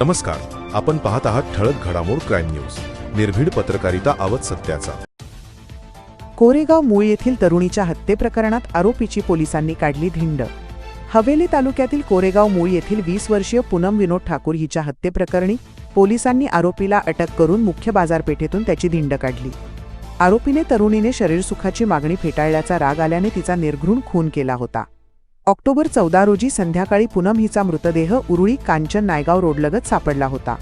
नमस्कार. आपण पाहत आहात ठळक घडामोड क्राईम न्यूज. निर्भीड पत्रकारिता आवत सत्याचा. कोरेगाव मूळ येथील तरुणीच्या हत्येप्रकरणात आरोपीची पोलिसांनी काढली धिंड. हवेली तालुक्यातील कोरेगाव मूळ येथील वीस वर्षीय पूनम विनोद ठाकूर हिच्या हत्येप्रकरणी पोलिसांनी आरोपीला अटक करून मुख्य बाजारपेठेतून त्याची धिंड काढली. आरोपीने तरुणीने शरीरसुखाची मागणी फेटाळल्याचा राग आल्याने तिचा निर्घृण खून केला होता. ऑक्टोबर चौदा रोजी संध्याकाळी पूनम हिचा मृतदेह उरुळी कांचन नायगाव रोडलगत सापडला होता.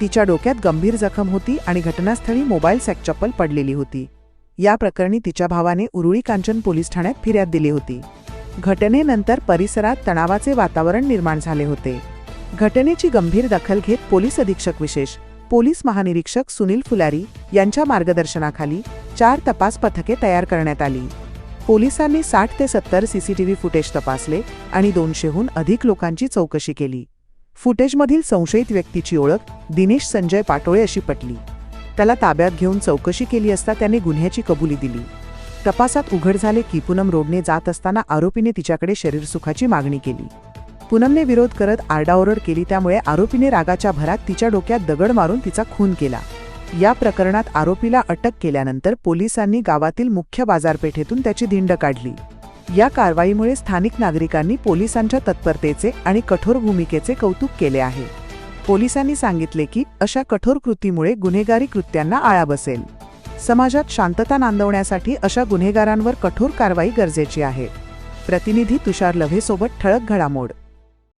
तिच्या डोक्यात गंभीर जखम होती आणि घटनास्थळी मोबाईल सॅकचप्पल पडलेली होती. या प्रकरणी तिच्या भावाने उरुळी कांचन पोलीस ठाण्यात फिर्याद दिली होती. घटनेनंतर परिसरात तणावाचे वातावरण निर्माण झाले होते. घटनेची गंभीर दखल घेत पोलीस अधीक्षक विशेष पोलीस महानिरीक्षक सुनील फुलारी यांच्या मार्गदर्शनाखाली चार तपास पथके तयार करण्यात आली. पोलिसांनी साठ ते सत्तर सीसीटीव्ही फुटेज तपासले आणि दोनशेहून अधिक लोकांची चौकशी केली. फुटेजमधील संशयित व्यक्तीची ओळख दिनेश संजय पाटोळे अशी पटली. त्याला ताब्यात घेऊन चौकशी केली असता त्याने गुन्ह्याची कबुली दिली. तपासात उघड झाले की पूनम रोडने जात असताना आरोपीने तिच्याकडे शरीरसुखाची मागणी केली. पूनमने विरोध करत आरडाओरड केली त्यामुळे आरोपीने रागाच्या भरात तिच्या डोक्यात दगड मारून तिचा खून केला. या प्रकरणात आरोपीला अटक केल्यानंतर पोलिसांनी गावातील मुख्य बाजारपेठेतून त्याची धिंड काढली. या कारवाईमुळे स्थानिक नागरिकांनी पोलिसांच्या तत्परतेचे आणि कठोर भूमिकेचे कौतुक केले आहे. पोलिसांनी सांगितले की अशा कठोर कृतीमुळे गुन्हेगारी कृत्यांना आळा बसेल. समाजात शांतता नांदवण्यासाठी अशा गुन्हेगारांवर कठोर कारवाई गरजेची आहे. प्रतिनिधी तुषार लव्हेसोबत ठळक घडामोड.